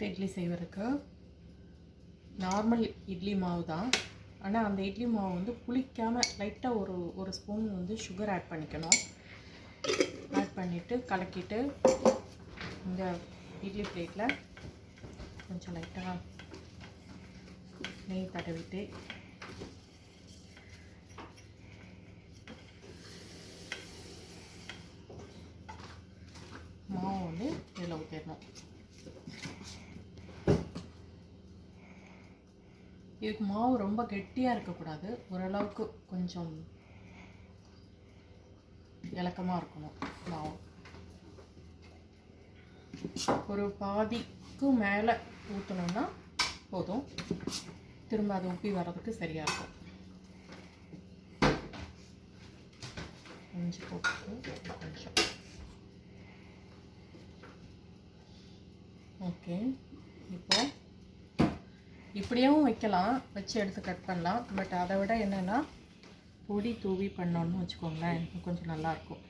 தட்டு இட்லி செய்வதற்கு நார்மல் இட்லி மாவு தான். ஆனால் அந்த இட்லி மாவு வந்து புளிக்காமல் லைட்டாக ஒரு ஒரு ஸ்பூன் வந்து சுகர் ஆட் பண்ணிக்கணும். ஆட் பண்ணிவிட்டு கலக்கிட்டு இந்த இட்லி பிளேட்டில் கொஞ்சம் லைட்டாக நெய் தடவிட்டு மாவு வந்து இதில் ஊற்றிடணும் இதுக்கு மாவு ரொம்ப கெட்டியாக இருக்கக்கூடாது. ஓரளவுக்கு கொஞ்சம் இலக்கமாக இருக்கணும் மாவு. ஒரு பாதிக்கு மேலே ஊற்றணுன்னா போதும். திரும்ப அது உப்பி வர்றதுக்கு சரியாக இருக்கும். இஞ்சி போட்டு கொஞ்சம். ஓகே. இப்போ இப்படியும் வைக்கலாம் வச்சு எடுத்து கட் பண்ணலாம். பட் அதை விட என்னென்னா பொடி தூவி பண்ணோன்னு வச்சுக்கோங்களேன். கொஞ்சம் நல்லாயிருக்கும்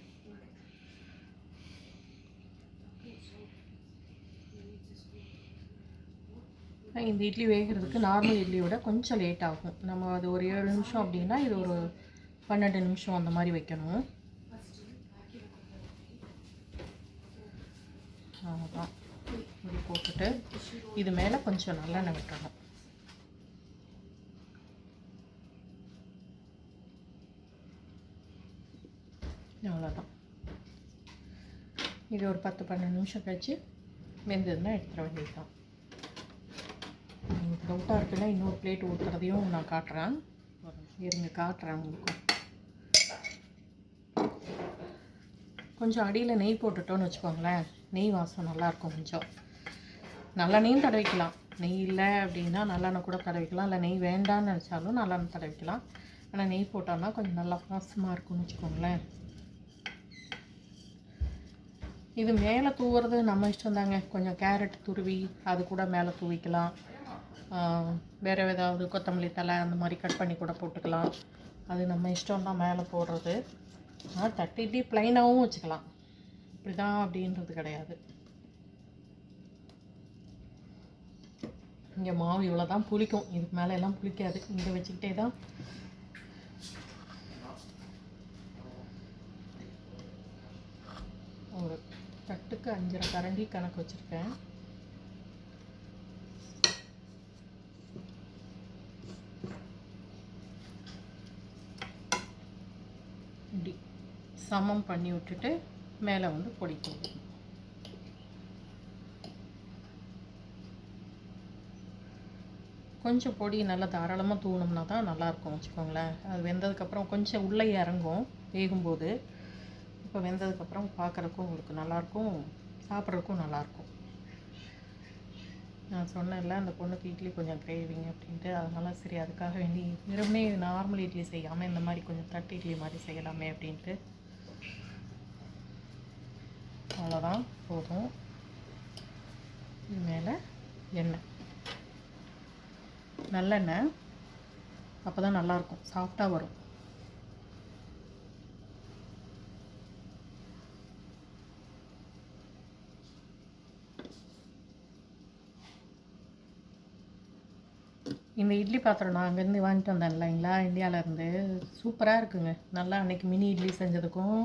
இந்த இட்லி வேகிறதுக்கு நார்மல் இட்லியை விட கொஞ்சம் லேட் ஆகும். நம்ம அது ஒரு ஏழு நிமிஷம் அப்படின்னா இது ஒரு பன்னெண்டு நிமிஷம் அந்த மாதிரி வைக்கணும். அவ்வளோதான் போட்டுட்டு இது மேலே கொஞ்சம் நல்லெண்ணெய் விட்டுறணும். அவ்வளோதான் இது ஒரு பத்து பன்னெண்டு நிமிஷம் கழிச்சு வெந்ததுன்னா எடுத்துட வேண்டியது தான் எனக்கு டவுட்டாக இருக்குன்னா இன்னொரு பிளேட் ஊற்றுறதையும் நான் காட்டுறேன். இருங்க காட்டுறேன் உங்களுக்கு. கொஞ்சம் அடியில் நெய் போட்டுட்டோன்னு வச்சுக்கோங்களேன். நெய் வாசம் நல்லாயிருக்கும் கொஞ்சம். நல்லெண்ணெயும் தடவிக்கலாம் நெய் இல்லை அப்படின்னா நல்லெண்ணெய் கூட தடவிக்கலாம் இல்லை நெய் வேண்டான்னு நினச்சாலும் நல்லெண்ணெய் தடவிக்கலாம் ஆனால் நெய் போட்டோம்னா கொஞ்சம் நல்லா வாசமாக இருக்கும்னு வச்சுக்கோங்களேன். இது மேலே தூவுறது நம்ம இஷ்டம் தாங்க. கொஞ்சம் கேரட் துருவி அது கூட மேலே தூவிக்கலாம். வேறு ஏதாவது கொத்தமல்லி தலை அந்த மாதிரி கட் பண்ணி கூட போட்டுக்கலாம். அது நம்ம இஷ்டம் தான் மேலே போடுறது. ஆனால் தட்டி ப்ளைனாகவும் வச்சுக்கலாம். இப்படி தான் அப்படின்றது கிடையாது. இங்கே மாவு இவ்வளோ தான் புளிக்கும். இதுக்கு மேலே எல்லாம் புளிக்காது. இங்கே வச்சுக்கிட்டே தான். ஒரு தட்டுக்கு அஞ்சரை கரண்டி கணக்கு வச்சுருக்கேன். இப்படி சமம் பண்ணி விட்டுட்டு மேலே வந்து பொடி போடணும். கொஞ்சம் பொடி நல்லா தாராளமாக தூணும்னா தான் நல்லாயிருக்கும் வச்சுக்கோங்களேன். அது வெந்ததுக்கப்புறம் கொஞ்சம் உள்ளே இறங்கும் வேகும்போது. இப்போ வெந்ததுக்கப்புறம் பார்க்குறக்கும் உங்களுக்கு நல்லாயிருக்கும் சாப்பிட்றதுக்கும் நல்லாயிருக்கும். நான் சொன்னேன்ல அந்த பொண்ணுக்கு இட்லி கொஞ்சம் கிரேவிங் அப்படின்ட்டு அதனால சரி அதுக்காக வேண்டி வெறுமனே நார்மல் இட்லி செய்யாமல் இந்த மாதிரி கொஞ்சம் தட்டு இட்லி மாதிரி செய்யலாமே அப்படின்ட்டு. அவ்வளோதான் போதும். இது மேலே எண்ணெய். நல்லெண்ணெய். அப்போ தான் நல்லாயிருக்கும். சாஃப்டாக வரும். இந்த இட்லி பாத்திரம் நான் அங்கேருந்து வாங்கிட்டு வந்தேன் இல்லைங்களா? இந்தியாவிலேருந்து. சூப்பராக இருக்குங்க. நல்லா அன்னைக்கு மினி இட்லி செஞ்சதுக்கும்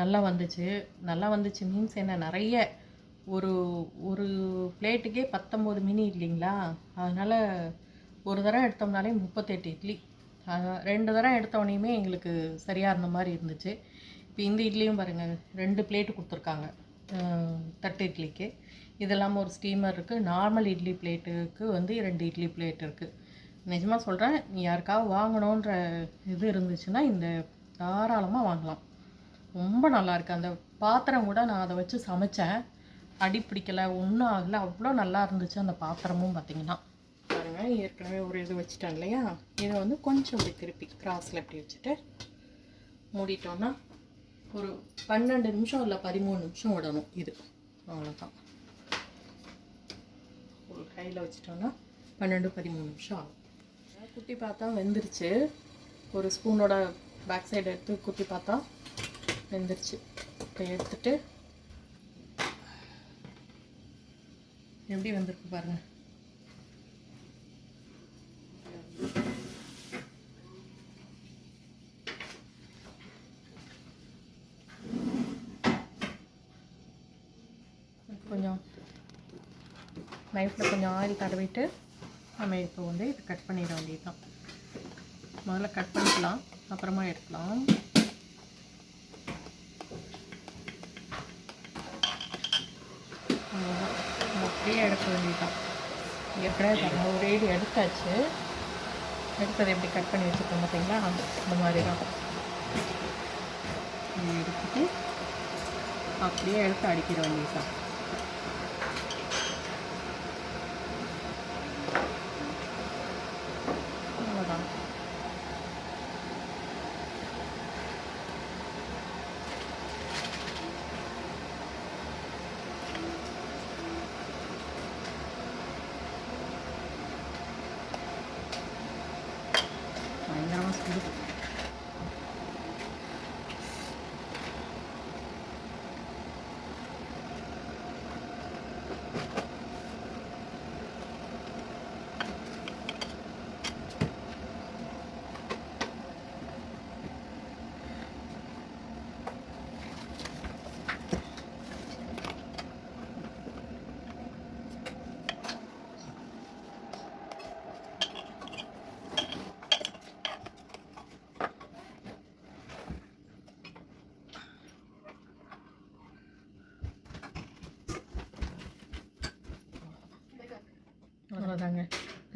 நல்லா வந்துச்சு. நல்லா வந்துச்சு மீன்ஸ் என்ன நிறைய ஒரு ஒரு பிளேட்டுக்கே பத்தொம்போது மினி இட்லிங்களா? அதனால் ஒரு தரம் எடுத்தோம்னாலே முப்பத்தெட்டு இட்லி. ரெண்டு தரம் எடுத்தோடனையுமே எங்களுக்கு சரியாக இருந்த மாதிரி இருந்துச்சு. இப்போ இந்த இட்லியும் பாருங்கள் ரெண்டு பிளேட்டு கொடுத்துருக்காங்க. தட்டு இட்லிக்கு. இது இல்லாமல் ஒரு ஸ்டீமர் இருக்குது நார்மல் இட்லி பிளேட்டுக்கு வந்து ரெண்டு இட்லி பிளேட் இருக்குது நிஜமாக சொல்கிறேன் நீ யாருக்காவது வாங்கணுன்ற இது இருந்துச்சுன்னா இந்த தாராளமாக வாங்கலாம். ரொம்ப நல்லாயிருக்கு அந்த பாத்திரம் கூட நான் அதை வச்சு சமைச்சேன். அடி பிடிக்கல ஒன்றும் ஆகலை. அவ்வளோ நல்லா இருந்துச்சு அந்த பாத்திரமும் பார்த்தீங்கன்னா பாருங்கள் ஏற்கனவே ஒரு இது வச்சுட்டேன் இல்லையா? இதை வந்து கொஞ்சம் இப்படி திருப்பி கிராஸில் இப்படி வச்சுட்டு மூடிட்டோன்னா ஒரு பன்னெண்டு நிமிஷம் இல்லை பதிமூணு நிமிஷம் விடணும் இது. அவ்வளோதான் கையில் வச்சிட்டோன்னா பன்னெண்டு பதிமூணு நிமிஷம் ஆகும். குட்டி பார்த்தா வெந்துருச்சு. ஒரு ஸ்பூனோட பேக் சைடு எடுத்து குத்தி பார்த்தா வெந்துருச்சு. இப்போ எடுத்துட்டு எப்படி வந்திருக்கு பாருங்க கொஞ்சம் நைஃப்பில் கொஞ்சம் ஆயில் தடவிட்டு நம்ம இப்போ வந்து இதை கட் பண்ணிட வேண்டியது தான் முதல்ல கட் பண்ணிக்கலாம் அப்புறமா எடுக்கலாம். அப்படியே எடுக்க வேண்டியதுதான். எப்படியா பாருங்க இது எடுத்தாச்சு. எடுத்ததை எப்படி கட் பண்ணி வச்சுருக்கோம் பார்த்தீங்களா? அந்த மாதிரி தான் எடுத்துட்டு அப்படியே எடுத்து அடிக்கிற வேண்டியது தான் Obrigado.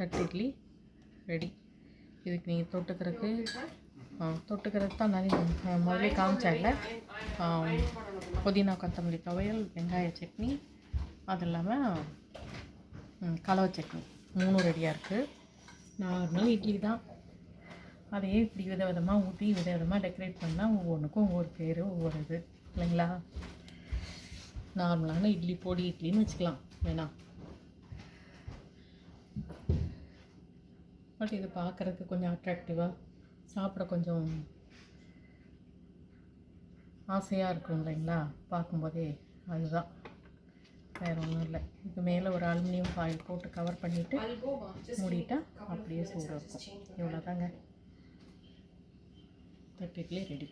தட்டு இட்லி ரெடி. இதுக்கு நீங்கள் தொட்டுக்கிறதுக்கு தொட்டுக்கிறது தொட்டுக்கிறதுக்கு தான் நிறைய முதல்ல காமிச்சேன்ல புதினா கொத்தமல்லி துவையல் வெங்காய சட்னி அது இல்லாமல் கலவை சட்னி. மூணும் ரெடியாக இருக்குது நார்மல் இட்லி தான். அதையே இப்படி வித விதமாக ஊற்றி வித விதமாக டெக்கரேட் பண்ணால் ஒவ்வொன்றுக்கும் ஒவ்வொரு பேர் ஒவ்வொரு இது. இல்லைங்களா? நார்மலான இட்லி பொடி இட்லின்னு வச்சுக்கலாம். வேணா பட் இது பார்க்குறதுக்கு கொஞ்சம் அட்ராக்டிவாக சாப்பிட கொஞ்சம் ஆசையாக இருக்கும் இல்லைங்களா? பார்க்கும்போதே அதுதான். வேறு ஒன்றும் இல்லை. இது மேலே ஒரு அலுமினியம் ஃபாயில் போட்டு கவர் பண்ணிவிட்டு மூடிட்டா அப்படியே சூடாக இருக்கும். இவ்வளோதாங்க தட்டு இட்லி ரெடி